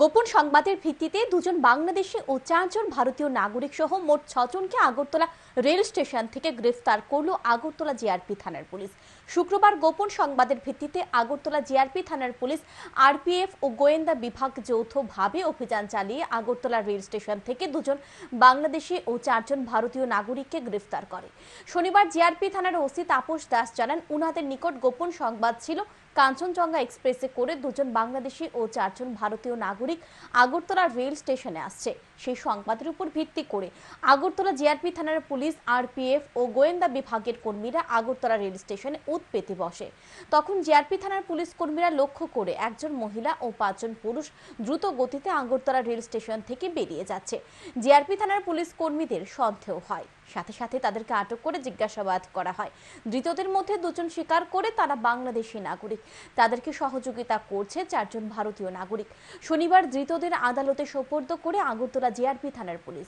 গোপন সংবাদের ভিত্তিতে দুজন বাংলাদেশি ও চারজন ভারতীয় নাগরিক সহ মোট ছজনকে আগরতলা রেল স্টেশন থেকে গ্রেফতার করল আগরতলা জিআরপি থানার পুলিশ। শুক্রবার গোপন সংবাদের ভিত্তিতে আগরতলা জিআরপি থানার পুলিশ, আরপিএফ ও গোয়েন্দা বিভাগ যৌথভাবে অভিযান চালিয়ে আগরতলা রেল স্টেশন থেকে দুজন বাংলাদেশি ও চারজন ভারতীয় নাগরিককে গ্রেফতার করে। শনিবার জিআরপি থানার ওসি তাপস দাস জানান, উনাদের নিকট গোপন সংবাদ ছিল কাঞ্চনজঙ্ঘা এক্সপ্রেসে করে দুজন বাংলাদেশি ও চারজন ভারতীয় নাগরিক আগরতলা রেল স্টেশনে আসছে। সেই সংবাদের উপর ভিত্তি করে আগরতলা জিআরপি থানার পুলিশ, আরপিএফ ও গোয়েন্দা বিভাগের কর্মীরা আগরতলা রেল স্টেশনে উত পেতে বসে। তখন জিআরপি থানার পুলিশ কর্মীরা লক্ষ্য করে একজন মহিলা ও পাঁচজন পুরুষ দ্রুত গতিতে আগরতলা রেল স্টেশন থেকে বেরিয়ে যাচ্ছে। জিআরপি থানার পুলিশ কর্মীদের সন্দেহ হয়। সাথে সাথে তাদেরকে আটক করে জিজ্ঞাসাবাদ করা হয়। ধৃতদের মধ্যে দুজন স্বীকার করে তারা বাংলাদেশি নাগরিক। তাদেরকে সহযোগিতা করছে চারজন ভারতীয় নাগরিক। শনিবার ধৃতদের আদালতে সোপর্দ করে আগরতলা জিআরপি থানার পুলিশ।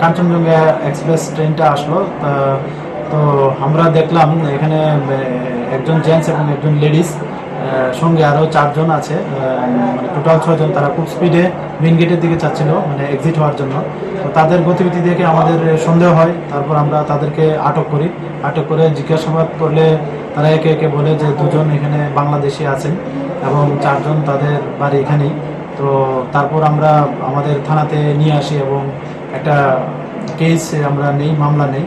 কাঞ্চনজঙ্ঘা এক্সপ্রেস ট্রেনটা আসলো। তা- আমরা দেখলাম এখানে একজন জেন্টস এবং একজন লেডিস সঙ্গে আরও চারজন আছে। মানে টোটাল ছয়জন, তারা খুব স্পিডে মেন গেটের দিকে চাচ্ছিল মানে এক্সিট হওয়ার জন্য। তো তাদের গতিবিধি দেখে আমাদের সন্দেহ হয়, তারপর আমরা তাদেরকে আটক করি। আটক করে জিজ্ঞাসাবাদ করলে তারা একে একে বলে যে দুজন এখানে বাংলাদেশি আছেন এবং চারজন তাদের বাড়ি এখানেই। তো তারপর আমরা আমাদের থানাতে নিয়ে আসি এবং একটা কেস আমরা নেই, মামলা নেই।